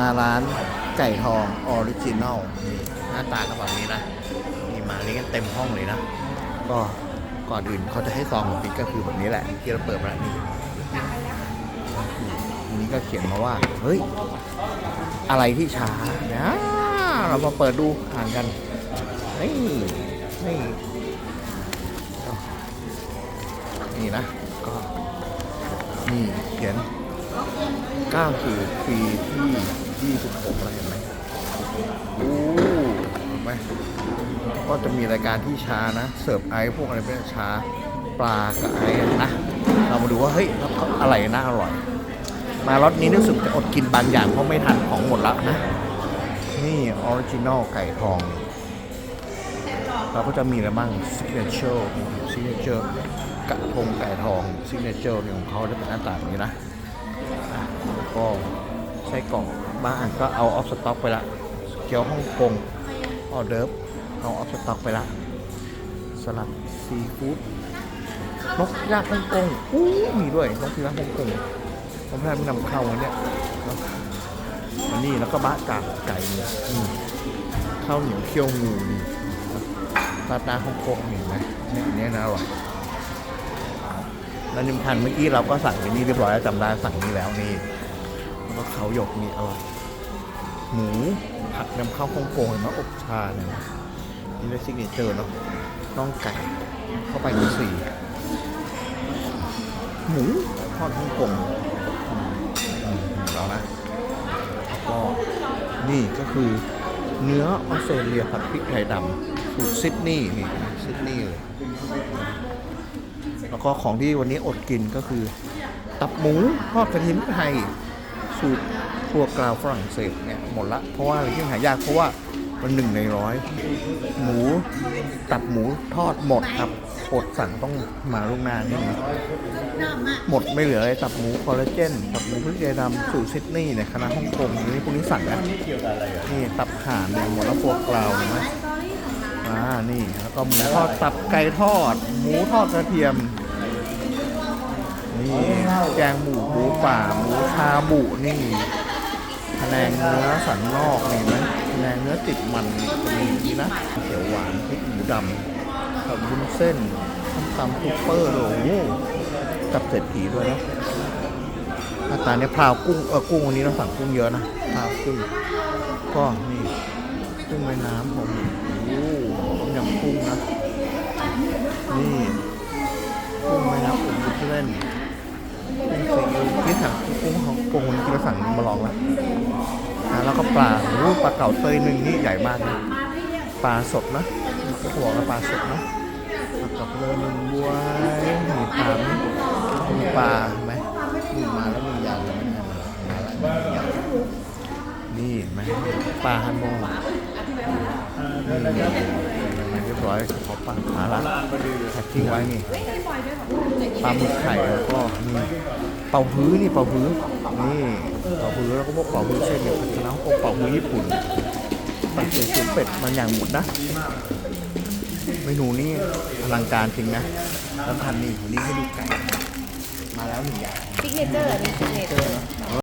มาร้านไก่ทองออริจินอลนี่หน้าตาก็แบบนี้นะนี่มานี้กันเต็มห้องเลยนะ ก็ก่อนอื่นเขาจะให้ซองปิดก็คือแบบนี้แหละที่เราเปิดมาแล้วนี่อันนี้ก็เขียนมาว่า เฮ้ย อะไรที่ช้านะเรามาเปิดดูอ่านกันนี่นี่นี่นะ ก็นี่เขียน ก้าวสู่ปีที่26อะไรเห็นไหมโอ้เห็นไหมก็จะมีรายการที่ช้านะ เสิร์ฟไอซ์พวกอะไรพวกนี้ช้าปลากับไอซ์นะ เรามาดูว่า เฮ้ยเขาอะไรน่าอร่อย มารถนี้รู้สึกจะอดกินบางอย่างเพราะไม่ทันของหมดและนะ นี่ออริจินอลไก่ทอง เราก็จะมีอะไรบ้างซิกเนเจอร์ซิกเนเจอร์กระทงไก่ทองซิกเนเจอร์นี่ของเขาจะเป็นหน้าตาแบบนี้นะ ก็ไส้กรอกบางอันก็เอาออฟสต็อกไปละเกี๊ยวฮ่องกงออเดิร์ฟเอาออฟสต็อกไปละสลัดซีฟู้ดนกย่างฮ่องกงอู้มีด้วยนกย่างฮ่องกงผมพลาดไม่นำเข้าวันเนี้ยอันนี้แล้วก็บะกากไก่เนี่ยข้าวเหนียวเคี่ยวงูนี่ปลาตาฮ่องกงเห็นไหมเนี่ยอันเนี้ยนะอร่อย แล้วนิมทันเมื่อกี้เราก็สั่งไปนี่เรียบร้อยแล้วจำได้สั่งนี่แล้วนี่แล้วก็เขาหยกนี่อร่อยหมูผัดนำเข้าฮ่องกงเห็นไหมอบชาเนี่ยนี่เลยซิกเนเจอร์เนาะน่องไก่เข้าไปที่สี่หมูทอดฮ่องกงอือืมแล้วนะแล้วก็นี่ก็คือเนื้อออสเตรเลียผัดพริกไทยดำสูตรซิดนีย์นี่ ซิดนีย์เลยแล้วก็ของที่วันนี้อดกินก็คือ ตับหมูทอดกระเทียมไทยสูตรครัวกราวฝรั่งเศสเนี่ยหมดละ เพราะว่าอะไรที่หายากเพราะว่ามันหนึ่งในร้อยหมูตับหมูทอดหมดครับอดสั่งต้องมาล่วงหน้านี่นะหมดไม่เหลือเลยตับหมูคอลลาเจนตับหมูพริกไทยดำสูตรซิดนีย์เนี่ยคณะฮ่องกงนี่พวกนี้สั่งนะนี่ตับห่านเนี่ยหมดแล้วครัวกราวนไหม นี่ แล้วก็หมูทอดตับไก่ทอด หมูทอดกระเทียม นี่แกงหมูหมูป่าหมูชาบุนี่แผนงเนื้อสันนอกนี่ไหมแผนงเนื้อติดมันนี่จะมีอย่างนี้นะเขียวหวานพริกหมูดำกับวุ้นเส้นส้มตำซุปเปอร์เลโอ้โหกับเศรษฐีด้วยนะหน้าตาเนี่ยพราวกุ้งเออกุ้งวันนี้เราสั่งกุ้งเยอะนะพราวกุ้งก็นี่กุ้งแม่น้ำผมโอ้ ยำกุ้งนะ นี่กุ้งแม่น้ำผมดูที่เล่นกุ้งซีอิ๊วที่สั่งกุ้งของกุ้งวันนี้ที่เราสั่งมาลองแล้วอะแล้วก็ปลาโอ้ปลาเก๋าเตยหนึ่งนี่ใหญ่มากนะปลาสดนะก็บอกว่าปลาสดนะปลากับเลยหนึ่งบวยหมูปลาหมีปลาไหมมีมาแล้วมียาแล้วมีมาแล้วมียาวนี่เห็นไหมปลาฮันโมนี่ เรียบร้อยขอปักมาละแพ็คทิ้งไว้นี่ปลาหมึกไข่แล้วก็มีเป่าฮื้อนี่เป่าฮื้อนี่เป่าฮื้อแล้วก็พวกเป่าฮื้อเช่นเดียวกันแล้วพวกเป่าฮื้อญี่ปุ่นปักเสือตุ๋นเป็ดมันอย่างหมดนะเมนูนี่อลังการจริงนะแล้วพันนี่วันนี้ให้ดูไก่มาแล้วหนึ่งอย่างซิกเนเจอร์นี่ซิกเนเจอร์